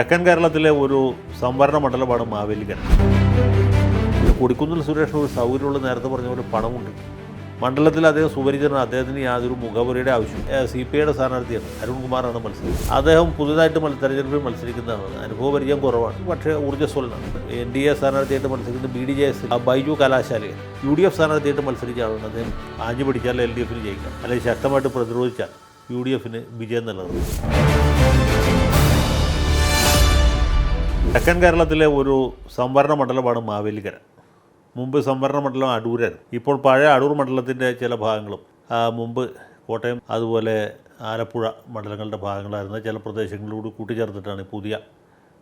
തെക്കൻ കേരളത്തിലെ ഒരു സംവരണ മണ്ഡലമാണ് മാവേലിക്കര കൊടിക്കുന്നിൽ സുരേഷ് ഒരു സൗകര്യമുള്ള നേരത്തെ പറഞ്ഞ പോലെ പണമുണ്ട്. മണ്ഡലത്തിൽ അദ്ദേഹം സുപരിചരണം അദ്ദേഹത്തിന് യാതൊരു മുഖപുരയുടെ ആവശ്യം സി പി ഐയുടെ സ്ഥാനാർത്ഥിയാണ് അരുൺകുമാറാണ് മത്സരിക്കുന്നത്. അദ്ദേഹം പുതുതായിട്ട് തെരഞ്ഞെടുപ്പിൽ മത്സരിക്കുന്നതാണ്. അനുഭവപരിചയം കുറവാണ്. പക്ഷേ ഊർജസ്വലനാണ്. എൻ ഡി എ സ്ഥാനാർത്ഥിയായിട്ട് മത്സരിക്കുന്നത് B D J S Baiju കലാശാലയാണ്. U D F സ്ഥാനാർത്ഥിയായിട്ട് മത്സരിച്ച ആളാണ് അദ്ദേഹം. ആഞ്ഞു പിടിച്ചാൽ എൽ ഡി എഫിന് ജയിക്കാം. അല്ലെങ്കിൽ ശക്തമായിട്ട് പ്രതിരോധിച്ചാൽ യു ഡി എഫിന് വിജയം നിലനിർത്തും തെക്കൻ കേരളത്തിലെ ഒരു സംവരണ മണ്ഡലമാണ് മാവേലിക്കര. മുമ്പ് സംവരണ മണ്ഡലം അടൂരായിരുന്നു. ഇപ്പോൾ പഴയ അടൂർ മണ്ഡലത്തിന്റെ ചില ഭാഗങ്ങളും മുമ്പ് കോട്ടയം അതുപോലെ ആലപ്പുഴ മണ്ഡലങ്ങളുടെ ഭാഗങ്ങളായിരുന്ന ചില പ്രദേശങ്ങളിലൂടെ കൂട്ടിച്ചേർത്തിട്ടാണ് പുതിയ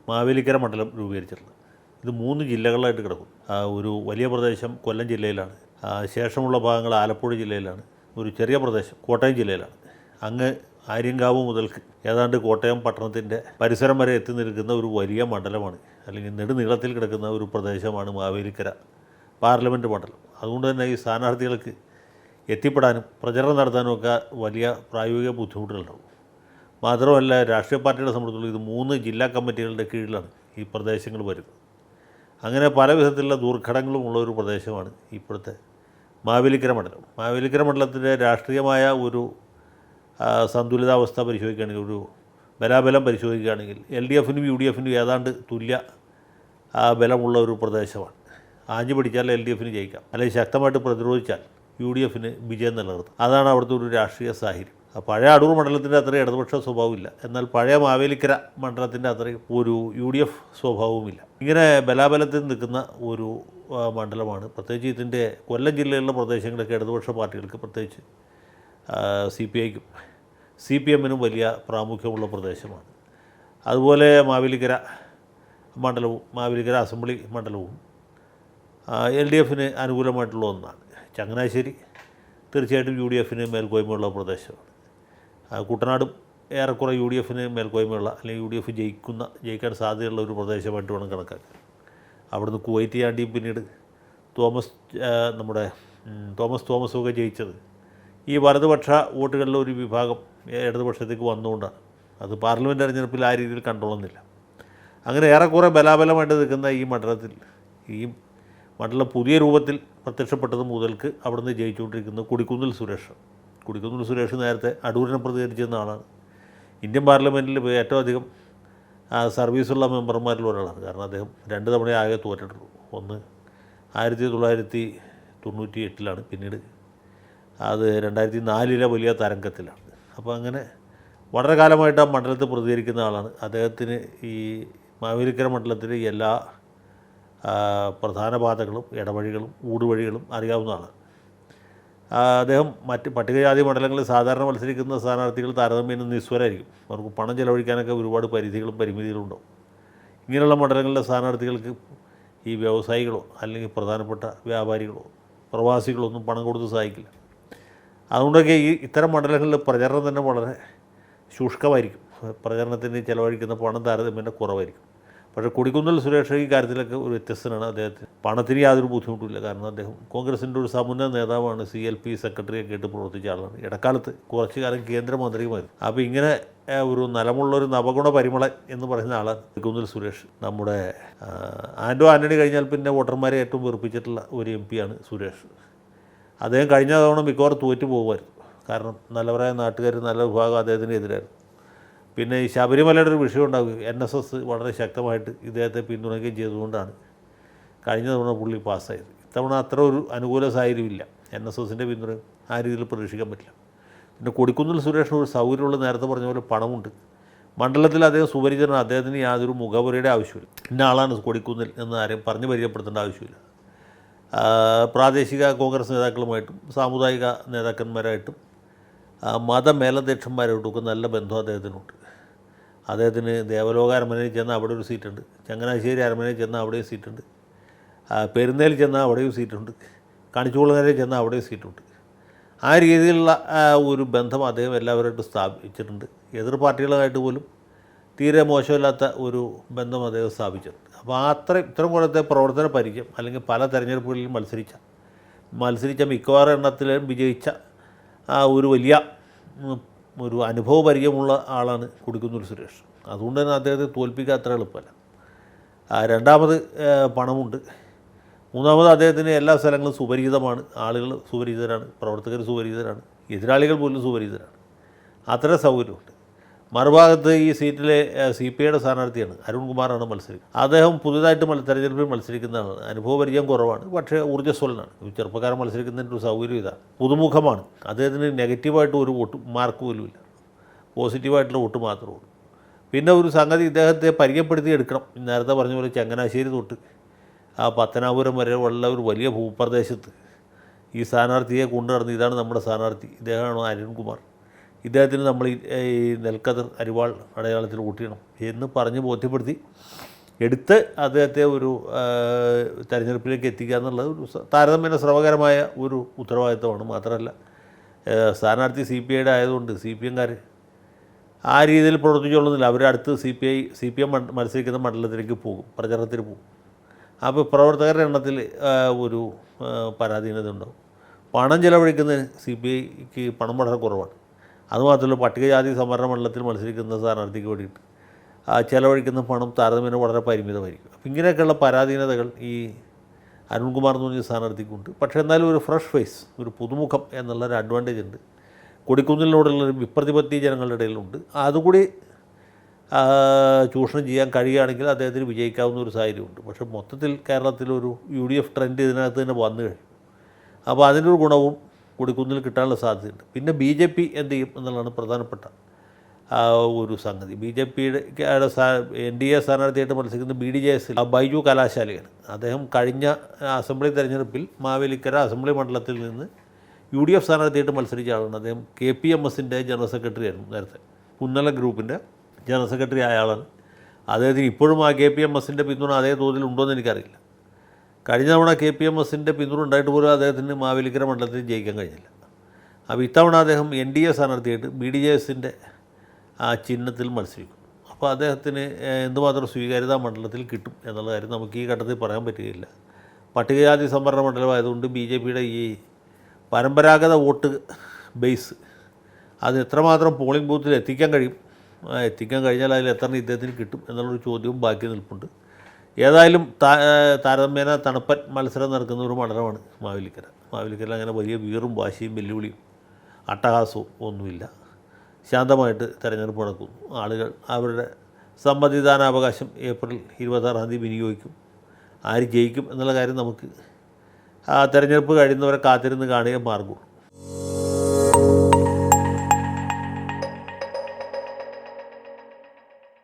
മാവേലിക്കര മണ്ഡലം രൂപീകരിച്ചിട്ടുള്ളത്. ഇത് മൂന്ന് ജില്ലകളായിട്ട് കിടക്കും ഒരു വലിയ പ്രദേശം കൊല്ലം ജില്ലയിലാണ്. ശേഷമുള്ള ഭാഗങ്ങൾ ആലപ്പുഴ ജില്ലയിലാണ്. ഒരു ചെറിയ പ്രദേശം കോട്ടയം ജില്ലയിലാണ്. അങ്ങ് ആര്യങ്കാവ് മുതൽക്ക് ഏതാണ്ട് കോട്ടയം പട്ടണത്തിന്റെ പരിസരം വരെ എത്തി നിൽക്കുന്ന ഒരു വലിയ മണ്ഡലമാണ്. അല്ലെങ്കിൽ നെടുനീളത്തിൽ കിടക്കുന്ന ഒരു പ്രദേശമാണ് മാവേലിക്കര പാർലമെന്റ് മണ്ഡലം. അതുകൊണ്ട് തന്നെ ഈ സ്ഥാനാർത്ഥികൾക്ക് എത്തിപ്പെടാനും പ്രചരണം നടത്താനും ഒക്കെ വലിയ പ്രായോഗിക ബുദ്ധിമുട്ടുകളുണ്ടാവും. മാത്രമല്ല രാഷ്ട്രീയ പാർട്ടികളെ സംബന്ധിച്ചുള്ള ഇത് മൂന്ന് ജില്ലാ കമ്മിറ്റികളുടെ കീഴിലാണ് ഈ പ്രദേശങ്ങൾ വരുന്നത്. അങ്ങനെ പല വിധത്തിലുള്ള ദുർഘടങ്ങളും ഉള്ള ഒരു പ്രദേശമാണ് ഇപ്പോഴത്തെ മാവേലിക്കര മണ്ഡലം. മാവേലിക്കര മണ്ഡലത്തിന്റെ രാഷ്ട്രീയമായ ഒരു സന്തുലിതാവസ്ഥ പരിശോധിക്കുകയാണെങ്കിൽ ഒരു ബലാബലം പരിശോധിക്കുകയാണെങ്കിൽ എൽ ഡി എഫിനും യു ഡി എഫിനും ഏതാണ്ട് തുല്യ ബലമുള്ള ഒരു പ്രദേശമാണ്. ആഞ്ഞു പിടിച്ചാൽ എൽ ഡി എഫിന് ജയിക്കാം. അല്ലെങ്കിൽ ശക്തമായിട്ട് പ്രതിരോധിച്ചാൽ യു ഡി എഫിന് വിജയം നിലനിർത്തും. അതാണ് അവിടുത്തെ ഒരു രാഷ്ട്രീയ സാഹചര്യം. പഴയ അടൂർ മണ്ഡലത്തിന്റെ അത്രയും ഇടതുപക്ഷ സ്വഭാവമില്ല. എന്നാൽ പഴയ മാവേലിക്കര മണ്ഡലത്തിന്റെ അത്രയും ഒരു യു ഡി എഫ് സ്വഭാവവുമില്ല. ഇങ്ങനെ ബലാബലത്തിൽ നിൽക്കുന്ന ഒരു മണ്ഡലമാണ്. പ്രത്യേകിച്ച് ഇതിന്റെ കൊല്ലം ജില്ലയിലുള്ള പ്രദേശങ്ങളൊക്കെ ഇടതുപക്ഷ പാർട്ടികൾക്ക് പ്രത്യേകിച്ച് സി പി ഐക്കും സി പി എമ്മിനും വലിയ പ്രാമുഖ്യമുള്ള പ്രദേശമാണ്. അതുപോലെ മാവേലിക്കര മണ്ഡലവും മാവേലിക്കര അസംബ്ലി മണ്ഡലവും എൽ ഡി എഫിന് അനുകൂലമായിട്ടുള്ള ഒന്നാണ്. ചങ്ങനാശ്ശേരി തീർച്ചയായിട്ടും യു ഡി എഫിന് മേൽക്കോയ്മയുള്ള പ്രദേശമാണ്. കുട്ടനാടും ഏറെക്കുറെ യു ഡി എഫിന് മേൽക്കോയ്മയുള്ള അല്ലെങ്കിൽ യു ഡി എഫ് ജയിക്കുന്ന ജയിക്കാൻ സാധ്യതയുള്ള ഒരു പ്രദേശമായിട്ട് വേണം കണക്കാക്കാൻ. അവിടുന്ന് കുവൈറ്റ് ചാണ്ടിയും പിന്നീട് തോമസ് നമ്മുടെ തോമസ് തോമസും ഒക്കെ ജയിച്ചത് ഈ വലതുപക്ഷ വോട്ടുകളിലെ ഒരു വിഭാഗം ഇടതുപക്ഷത്തേക്ക് വന്നുകൊണ്ടാണ്. അത് പാർലമെന്റ് തെരഞ്ഞെടുപ്പിൽ ആ രീതിയിൽ കണ്ടോളുന്നില്ല അങ്ങനെ ഏറെക്കുറെ ബലാബലമായിട്ട് നിൽക്കുന്ന ഈ മണ്ഡലത്തിൽ ഈ മണ്ഡലം പുതിയ രൂപത്തിൽ പ്രത്യക്ഷപ്പെട്ടത് മുതൽക്ക് അവിടുന്ന് ജയിച്ചുകൊണ്ടിരിക്കുന്നത് കുടിക്കുന്നിൽ സുരേഷ്. കുടിക്കുന്നിൽ സുരേഷ് നേരത്തെ അടൂരിനെ പ്രതികരിച്ചിരുന്ന ആളാണ്. ഇന്ത്യൻ പാർലമെന്റിൽ ഏറ്റവും അധികം സർവീസുള്ള മെമ്പർമാരിൽ ഒരാളാണ്. കാരണം അദ്ദേഹം രണ്ട് തവണ ആകെ തോറ്റിട്ടുള്ളൂ. ഒന്ന് ആയിരത്തി തൊള്ളായിരത്തി തൊണ്ണൂറ്റി എട്ടിലാണ് പിന്നീട് അത് രണ്ടായിരത്തി നാലിലെ വലിയ തരംഗത്തിലാണ്. അപ്പോൾ അങ്ങനെ വളരെ കാലമായിട്ട് ആ മണ്ഡലത്തിൽ പ്രതികരിക്കുന്ന ആളാണ്. അദ്ദേഹത്തിന് ഈ മാവേലിക്കര മണ്ഡലത്തിലെ എല്ലാ പ്രധാന പാതകളും ഇടവഴികളും ഊടുവഴികളും അറിയാവുന്നതാണ്. അദ്ദേഹം മറ്റ് പട്ടികജാതി മണ്ഡലങ്ങളിൽ സാധാരണ മത്സരിക്കുന്ന സ്ഥാനാർത്ഥികൾ താരതമ്യേന നിസ്വരായിരിക്കും. അവർക്ക് പണം ചെലവഴിക്കാനൊക്കെ ഒരുപാട് പരിധികളും പരിമിതികളും ഉണ്ടാവും. ഇങ്ങനെയുള്ള മണ്ഡലങ്ങളിലെ സ്ഥാനാർത്ഥികൾക്ക് ഈ വ്യവസായികളോ അല്ലെങ്കിൽ പ്രധാനപ്പെട്ട വ്യാപാരികളോ പ്രവാസികളോ ഒന്നും പണം കൊടുത്ത് സഹായിക്കില്ല. അതുകൊണ്ടൊക്കെ ഈ ഇത്തരം മണ്ഡലങ്ങളിൽ പ്രചരണം തന്നെ വളരെ ശുഷ്കമായിരിക്കും. പ്രചരണത്തിന് ചിലവഴിക്കുന്ന പണം താരതമ്യേന കുറവായിരിക്കും. പക്ഷേ കൊടിക്കുന്നിൽ സുരേഷ് ഈ കാര്യത്തിലൊക്കെ ഒരു വ്യത്യസ്തനാണ്. അദ്ദേഹത്തിന് പണത്തിന് യാതൊരു ബുദ്ധിമുട്ടില്ല കാരണം അദ്ദേഹം കോൺഗ്രസിന്റെ ഒരു സമുന്ന നേതാവാണ്. സി എൽ പി സെക്രട്ടറിയൊക്കെ ആയിട്ട് പ്രവർത്തിച്ച ആളാണ്. ഇടക്കാലത്ത് കുറച്ചു കാലം കേന്ദ്രമന്ത്രിയുമായിരുന്നു. അപ്പോൾ ഇങ്ങനെ ഒരു നലമുള്ള ഒരു നവഗുണ പരിമള എന്ന് പറയുന്ന ആളാണ് കൊടിക്കുന്നിൽ സുരേഷ്. നമ്മുടെ ആൻഡോ ആന്റണി കഴിഞ്ഞാൽ പിന്നെ വോട്ടർമാരെ ഏറ്റവും വെറുപ്പിച്ചിട്ടുള്ള ഒരു എം പിയാണ് സുരേഷ്. അദ്ദേഹം കഴിഞ്ഞ തവണ മിക്കവാറും തോറ്റു പോകുമായിരുന്നു. കാരണം നല്ലവരായ നാട്ടുകാർ നല്ല വിഭാഗം അദ്ദേഹത്തിന് എതിരായിരുന്നു. പിന്നെ ഈ ശബരിമലയുടെ ഒരു വിഷയം ഉണ്ടാവുകയും എൻ എസ് എസ് വളരെ ശക്തമായിട്ട് ഇദ്ദേഹത്തെ പിന്തുണയ്ക്കുകയും ചെയ്തുകൊണ്ടാണ് കഴിഞ്ഞ തവണ പുള്ളി പാസ്സായത്. ഇത്തവണ അത്ര ഒരു അനുകൂല സാഹചര്യമില്ല. എൻ എസ് എസിന്റെ പിന്തുണ ആ രീതിയിൽ പ്രതീക്ഷിക്കാൻ പറ്റില്ല. പിന്നെ കൊടിക്കുന്നിൽ സുരേഷിന് ഒരു സൗകര്യമുള്ള നേരത്തെ പറഞ്ഞ പോലെ പണമുണ്ട്. മണ്ഡലത്തിൽ അദ്ദേഹം സുപരിചരണം അദ്ദേഹത്തിന് യാതൊരു മുഖപുരയുടെ ആവശ്യമില്ല. ഇന്ന ആളാണ് കൊടിക്കുന്നിൽ എന്ന് ആരെയും പറഞ്ഞു പരിചയപ്പെടുത്തേണ്ട ആവശ്യമില്ല. പ്രാദേശിക കോൺഗ്രസ് നേതാക്കളുമായിട്ടും സാമുദായിക നേതാക്കന്മാരായിട്ടും മതമേലധ്യക്ഷന്മാരോട്ടൊക്കെ നല്ല ബന്ധം അദ്ദേഹത്തിനുണ്ട്. അദ്ദേഹത്തിന് ദേവലോക അരമനയിൽ ചെന്ന് അവിടെ ഒരു സീറ്റുണ്ട് ചങ്ങനാശ്ശേരി അരമനയിൽ ചെന്ന് അവിടെയും സീറ്റുണ്ട് പെരുന്നേൽ ചെന്നാൽ അവിടെയും സീറ്റുണ്ട് കണിച്ചുകുളങ്ങരയിൽ ചെന്നാൽ അവിടെയും സീറ്റുണ്ട്. ആ രീതിയിലുള്ള ഒരു ബന്ധം അദ്ദേഹം എല്ലാവരുമായിട്ടും സ്ഥാപിച്ചിട്ടുണ്ട്. എതിർ പാർട്ടികളുമായിട്ട് പോലും തീരെ മോശമില്ലാത്ത ഒരു ബന്ധം അദ്ദേഹം സ്ഥാപിച്ചത്. അപ്പോൾ അത്ര ഇത്തരം കൂടത്തെ പ്രവർത്തന പരിചയം അല്ലെങ്കിൽ പല തെരഞ്ഞെടുപ്പുകളിലും മത്സരിച്ച മത്സരിച്ച മിക്കവാറും എണ്ണത്തിലും വിജയിച്ച ആ ഒരു വലിയ ഒരു അനുഭവ പരിചയമുള്ള ആളാണ് കുടിക്കുന്നിൽ സുരേഷ്. അതുകൊണ്ട് തന്നെ അദ്ദേഹത്തെ തോൽപ്പിക്കാൻ അത്ര എളുപ്പമല്ല. രണ്ടാമത് പണമുണ്ട്. മൂന്നാമത് അദ്ദേഹത്തിന് എല്ലാ സ്ഥലങ്ങളും സുപരിചിതമാണ്. ആളുകൾ സുപരിചിതരാണ്. പ്രവർത്തകർ സുപരിചിതരാണ്. എതിരാളികൾ പോലും സുപരിചിതരാണ്. അത്ര സൗകര്യമുണ്ട്. മറുഭാഗത്ത് ഈ സീറ്റിലെ സി പി ഐയുടെ സ്ഥാനാർത്ഥിയാണ് അരുൺകുമാറാണ് മത്സരിക്കുന്നത്. അദ്ദേഹം പുതുതായിട്ട് മത്സ തെരഞ്ഞെടുപ്പിൽ മത്സരിക്കുന്നതാണ് അനുഭവപരിചയം കുറവാണ്. പക്ഷേ ഊർജസ്വലനാണ്. ചെറുപ്പക്കാരൻ മത്സരിക്കുന്നതിന്റെ ഒരു സൗകര്യം ഇതാണ്. പുതുമുഖമാണ്. അദ്ദേഹത്തിന് നെഗറ്റീവായിട്ട് ഒരു വോട്ട് മാർക്ക് പോലും ഇല്ല. പോസിറ്റീവായിട്ടുള്ള വോട്ട് മാത്രമേ ഉള്ളൂ. പിന്നെ ഒരു സംഗതി ഇദ്ദേഹത്തെ പരിചയപ്പെടുത്തി എടുക്കണം. നേരത്തെ പറഞ്ഞ പോലെ ചങ്ങനാശ്ശേരി തൊട്ട് ആ പത്തനാപുരം വരെ ഉള്ള ഒരു വലിയ ഭൂപ്രദേശത്ത് ഈ സ്ഥാനാർത്ഥിയെ കൊണ്ടു നടന്ന് ഇതാണ് നമ്മുടെ സ്ഥാനാർത്ഥി. ഇദ്ദേഹമാണ് അരുൺകുമാർ ഇദ്ദേഹത്തിന് നമ്മൾ ഈ നെൽക്കതിർ അരിവാൾ അടയാളത്തിൽ കൂട്ടിയണം എന്ന് പറഞ്ഞ് ബോധ്യപ്പെടുത്തി എടുത്ത് അദ്ദേഹത്തെ ഒരു തെരഞ്ഞെടുപ്പിലേക്ക് എത്തിക്കുക എന്നുള്ളത് ഒരു താരതമ്യേന ശ്രമകരമായ ഒരു ഉത്തരവാദിത്തമാണ്. മാത്രമല്ല സ്ഥാനാർത്ഥി സി പി ഐയുടെ ആയതുകൊണ്ട് സി പി എംകാർ ആ രീതിയിൽ പ്രവർത്തിച്ചോളുന്നില്ല അവരടുത്ത് C P I C P M മത്സരിക്കുന്ന മണ്ഡലത്തിലേക്ക് പോകും പ്രചരണത്തിന് പോകും. അപ്പോൾ പ്രവർത്തകരുടെ എണ്ണത്തിൽ ഒരു പരാധീനത ഉണ്ടാവും പണം ചിലവഴിക്കുന്നതിന് സി പി ഐക്ക് പണം വളരെ കുറവാണ്. അതുമാത്രമല്ല പട്ടികജാതി സംവരണ മണ്ഡലത്തിൽ മത്സരിക്കുന്ന സ്ഥാനാർത്ഥിക്ക് വേണ്ടിയിട്ട് ചിലവഴിക്കുന്ന പണം താരതമ്യേന വളരെ പരിമിതമായിരിക്കും. അപ്പം ഇങ്ങനെയൊക്കെയുള്ള പരാധീനതകൾ ഈ അരുൺകുമാർ എന്ന് പറഞ്ഞ സ്ഥാനാർത്ഥിക്കുണ്ട്. പക്ഷേ എന്നാലും ഒരു ഫ്രഷ് ഫേസ് ഒരു പുതുമുഖം എന്നുള്ള ഒരു അഡ്വാന്റേജ് ഉണ്ട്. കൊടിക്കുന്നിനോടുള്ള ഒരു വിപ്രതിപത്തി ജനങ്ങളുടെ ഇടയിലുണ്ട്. അതുകൂടി ചൂഷണം ചെയ്യാൻ കഴിയുകയാണെങ്കിൽ അദ്ദേഹത്തിന് വിജയിക്കാവുന്ന ഒരു സാഹചര്യമുണ്ട്. പക്ഷേ മൊത്തത്തിൽ കേരളത്തിലൊരു യു ഡി എഫ് ട്രെൻഡ് ഇതിനകത്ത് തന്നെ വന്നു കഴിഞ്ഞു. അപ്പോൾ അതിന്റെ ഒരു ഗുണവും കൊടിക്കുന്നിൽ കിട്ടാനുള്ള സാധ്യതയുണ്ട്. പിന്നെ ബി ജെ പി എന്ത് ചെയ്യും എന്നുള്ളതാണ് പ്രധാനപ്പെട്ട ഒരു സംഗതി. ബി ജെ പിയുടെ എൻ ഡി എ സ്ഥാനാർത്ഥിയായിട്ട് മത്സരിക്കുന്ന ബി ഡി ജെ എസിൽ ബൈജു കലാശാലയാണ്. അദ്ദേഹം കഴിഞ്ഞ അസംബ്ലി തെരഞ്ഞെടുപ്പിൽ മാവേലിക്കര അസംബ്ലി മണ്ഡലത്തിൽ നിന്ന് യു ഡി എഫ് സ്ഥാനാർത്ഥിയായിട്ട് മത്സരിച്ച ആളാണ് അദ്ദേഹം. കെ പി എം എസിന്റെ ജനറൽ സെക്രട്ടറി ആയിരുന്നു നേരത്തെ. കുന്നല ഗ്രൂപ്പിന്റെ ജനറൽ സെക്രട്ടറി ആയ ആളാണ്. അദ്ദേഹത്തിന് ഇപ്പോഴും ആ കെ പി എം എസിന്റെ പിന്തുണ അതേ തോതിൽ ഉണ്ടോ എന്ന് എനിക്കറിയില്ല. കഴിഞ്ഞ തവണ കെ പി എം എസിന്റെ പിന്തുണ ഉണ്ടായിട്ട് പോലും അദ്ദേഹത്തിന് മാവേലിക്കര മണ്ഡലത്തിൽ ജയിക്കാൻ കഴിഞ്ഞില്ല. അപ്പോൾ ഇത്തവണ അദ്ദേഹം എൻ ഡി എ സ്ഥാനാർത്ഥിയായിട്ട് ബി ഡി ജെ എസിന്റെ ആ ചിഹ്നത്തിൽ മത്സരിക്കും. അപ്പോൾ അദ്ദേഹത്തിന് എന്തുമാത്രം സ്വീകാര്യത മണ്ഡലത്തിൽ കിട്ടും എന്നുള്ള കാര്യം നമുക്ക് ഈ ഘട്ടത്തിൽ പറയാൻ പറ്റുകയില്ല. പട്ടികജാതി സംവരണ മണ്ഡലമായതുകൊണ്ട് ബി ജെ പിയുടെ ഈ പരമ്പരാഗത വോട്ട് ബേസ് അത് എത്രമാത്രം പോളിംഗ് ബൂത്തിൽ എത്തിക്കാൻ കഴിയും എത്തിക്കാൻ കഴിഞ്ഞാൽ അതിൽ എത്ര ഇദ്ദേഹത്തിന് കിട്ടും എന്നുള്ളൊരു ചോദ്യവും ബാക്കി നിൽപ്പുണ്ട്. ഏതായാലും താരതമ്യേന തണുപ്പൻ മത്സരം നടക്കുന്ന ഒരു മണ്ഡലമാണ് മാവേലിക്കര. മാവേലിക്കര അങ്ങനെ വലിയ വീറും വാശിയും വെല്ലുവിളിയും അട്ടഹാസവും ഒന്നുമില്ല. ശാന്തമായിട്ട് തെരഞ്ഞെടുപ്പ് നടക്കുന്നു. ആളുകൾ അവരുടെ സമ്മതിദാനാവകാശം ഏപ്രിൽ ഇരുപത്താറാം തീയതി വിനിയോഗിക്കും. ആര് ജയിക്കും എന്നുള്ള കാര്യം നമുക്ക് തെരഞ്ഞെടുപ്പ് കഴിയുന്നവരെ കാത്തിരുന്ന് കാണുകയും മാർഗമുള്ളൂ